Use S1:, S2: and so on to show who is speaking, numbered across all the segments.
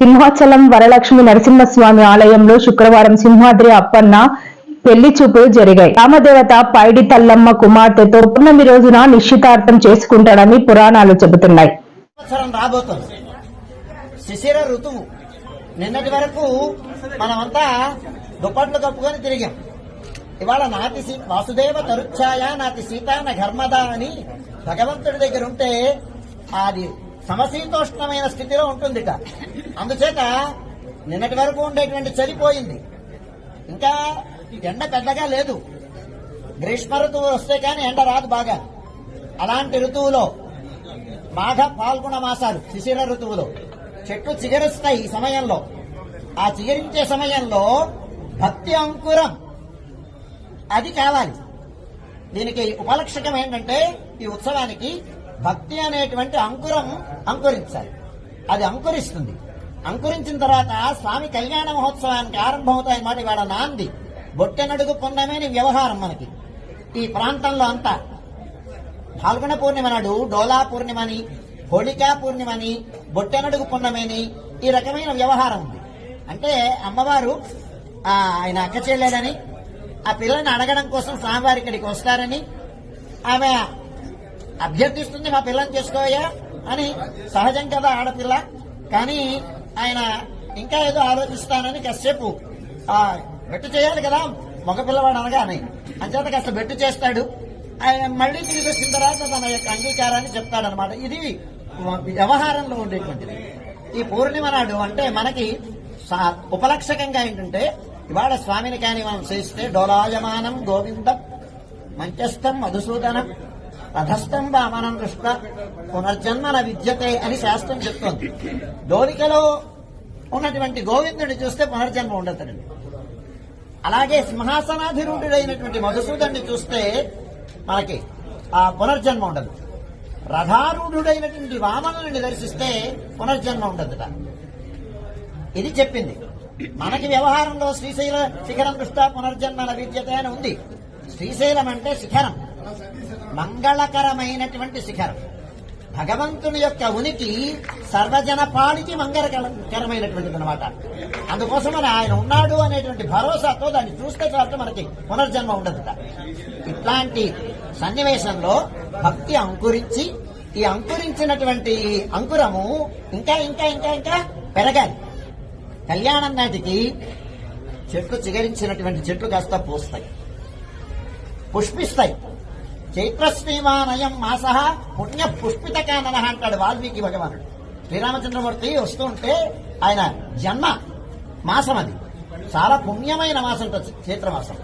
S1: సింహాచలం వరలక్ష్మి నరసింహస్వామి ఆలయంలో శుక్రవారం సింహాద్రి అప్పన్న పెళ్ళి చూపులు జరిగాయి. రామదేవత పైడి తల్లమ్మ కుమార్తెతో పౌర్ణమి రోజున నిశ్చితార్థం చేసుకుంటాడని పురాణాలు చెబుతున్నాయి.
S2: శిశిర ఋతువు. నిన్నటి వరకు మనమంతా దుప్పట్లు కప్పుకొని తిరిగాం. ఇవాళ నాతి వాసుదేవ తరుచ్ఛాయ నాతి సీతాన ఘర్మద అని భగవంతుడి దగ్గర ఉంటే అది సమశీతోష్ణమైన స్థితిలో ఉంటుందిట. అందుచేత నిన్నటి వరకు ఉండేటువంటి చలిపోయింది ఇంకా ఎండ పెద్దగా లేదు. గ్రీష్మ ఋతువు వస్తే కానీ ఎండ రాదు బాగా. అలాంటి ఋతువులో మాఘ పాల్గొన మాసాలు శిశిర ఋతువులో. చెట్లు చిగరిస్తాయి ఈ సమయంలో. ఆ చిగరించే సమయంలో భక్తి అంకురం అది కావాలి. దీనికి ఉపలక్షకం ఏంటంటే ఈ ఉత్సవానికి భక్తి అనేటువంటి అంకురం అంకురించాలి. అది అంకురిస్తుంది. అంకురించిన తర్వాత స్వామి కళ్యాణ మహోత్సవానికి ఆరంభమవుతాయి మాట ఇవాళ నాంది. బొట్టెనడుగు పొందమేని వ్యవహారం మనకి. ఈ ప్రాంతంలో అంతా పాల్గొన పూర్ణిమ నాడు డోలా పూర్ణిమని హోళికా పూర్ణిమని బొట్టెనడుగు పున్నమని ఈ రకమైన వ్యవహారం ఉంది. అంటే అమ్మవారు ఆయన అక్క చెల్లెలని ఆ పిల్లని అడగడం కోసం స్వామివారి ఇక్కడికి వస్తారని ఆమె అభ్యర్థిస్తుంది మా పిల్లని చేసుకోయా అని సహజం కదా ఆడపిల్ల. కానీ ఆయన ఇంకా ఏదో ఆలోచిస్తానని కాసేపు ఆ, బెట్టు చేయాలి కదా మగ పిల్లవాడు అనగానే. అంచేత కాస్త బెట్టు చేస్తాడు. ఆయన మళ్ళీ తిరిగి వచ్చిన తర్వాత తన యొక్క అంగీకారాన్ని చెప్తాడనమాట. ఇది వ్యవహారంలో ఉండేటువంటిది. ఈ పూర్ణిమ నాడు అంటే మనకి సా- ఉపలక్షకంగా ఏంటంటే ఇవాళ స్వామిని కానీ మనం చేస్తే డోలాయమానం గోవిందం మంచస్థం మధుసూదనం. రథస్థం వామనం కృష్ణ పునర్జన్మన విద్యతే అని శాస్త్రం చెప్తోంది. డోలికలో ఉన్నటువంటి గోవిందుడిని చూస్తే పునర్జన్మ ఉండదండి అలాగే సింహాసనాధిరూఢుడైనటువంటి మధుసూదన్ని చూస్తే మనకి ఆ పునర్జన్మ ఉండదు. రథారూఢుడైనటువంటి వామనుని దర్శిస్తే పునర్జన్మ ఉండదుట. ఇది చెప్పింది. మనకి వ్యవహారంలో శ్రీశైల శిఖరం దృష్ట పునర్జన్మల విద్యత అని ఉంది. శ్రీశైలం అంటే శిఖరం. మంగళకరమైనటువంటి శిఖరం. భగవంతుని యొక్క ఉనికి సర్వజన పాడికి మంగళకరమైనటువంటిది అనమాట అందుకోసమని ఆయన ఉన్నాడు అనేటువంటి భరోసాతో దాన్ని చూస్తే కాబట్టి మనకి పునర్జన్మ ఉండదుట. ఇట్లాంటి సన్నివేశంలో భక్తి అంకురించి ఈ అంకురించినటువంటి అంకురము ఇంకా ఇంకా ఇంకా ఇంకా పెరగాలి. కళ్యాణం నాటికి చెట్లు చిగరించినటువంటి చెట్లు కాస్త పూస్తాయి. పుష్పిస్తాయి. చైత్రశ్రీమానయం మాస పుణ్య పుష్పిత కానన అంటాడు వాల్మీకి భగవానుడు. శ్రీరామచంద్రమూర్తి వస్తూ ఉంటే ఆయన జన్మ మాసం అది. చాలా పుణ్యమైన మాసం చైత్రమాసం.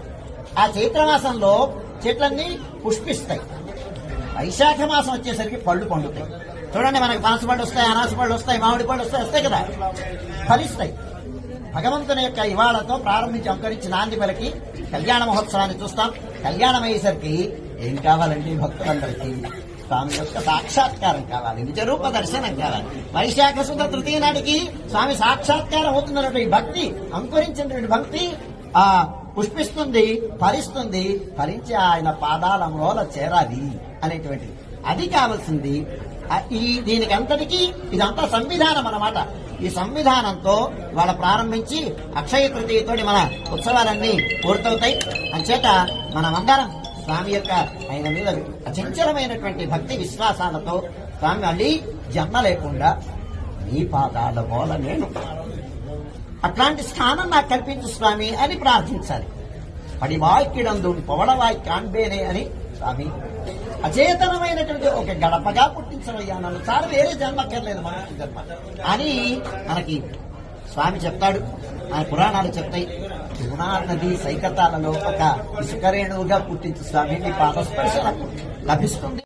S2: ఆ చైత్రమాసంలో చెట్లన్నీ పుష్పిస్తాయి. వైశాఖ మాసం వచ్చేసరికి పళ్ళు పండుతాయి. చూడండి మనకి పనస పళ్ళు వస్తాయి అనాస పళ్ళు వస్తాయి మామిడి పళ్ళు వస్తాయి వస్తాయి కదా. ఫలిస్తాయి. భగవంతుని యొక్క ఇవాళతో ప్రారంభించి అంకరించి నాంది పలికి కళ్యాణ మహోత్సవాన్ని చూస్తాం. కళ్యాణం అయ్యేసరికి ఏం కావాలండి భక్తులందరికీ? స్వామి యొక్క సాక్షాత్కారం కావాలి నిజ రూప దర్శనం కావాలి. వైశాఖ శుద్ధ తృతీయ నాటికి స్వామి సాక్షాత్కారం అవుతున్నటువంటి భక్తి అంకురించినటువంటి భక్తి ఆ పుష్పిస్తుంది ఫలిస్తుంది ఫలించి ఆయన పాదాల మూల చేరాలి అనేటువంటిది అది కావాల్సింది. ఈ దీనికి అంతటికీ ఇదంతా సంవిధానం అన్నమాట. ఈ సంవిధానంతో వాళ్ళ ప్రారంభించి అక్షయ తృతీయతోటి మన ఉత్సవాలన్నీ పూర్తవుతాయి. అంచేత మనమందరం స్వామి యొక్క ఆయన మీద అచంచలమైనటువంటి భక్తి విశ్వాసాలతో స్వామి మళ్ళీ జన్మ లేకుండా నీ పాదాల మూల నేను అట్లాంటి స్థానం నాకు కల్పించు స్వామి అని ప్రార్థించాలి. పడివాయికిడందు పొవడవాయి కాన్బేనే అని స్వామి అచేతనమైనటువంటి ఒక గడపగా పుట్టించవయ్యా నన్ను చాలా వేరే జన్మక్కర్లేదు మన జన్మ. అని మనకి స్వామి చెప్తాడు. ఆ పురాణాలు చెప్తాయి. యమునా నది సైకతాలలో ఒక ఇసుకరేణువుగా పుట్టించు స్వామి. నీ పాదస్పర్శ లభిస్తుంది.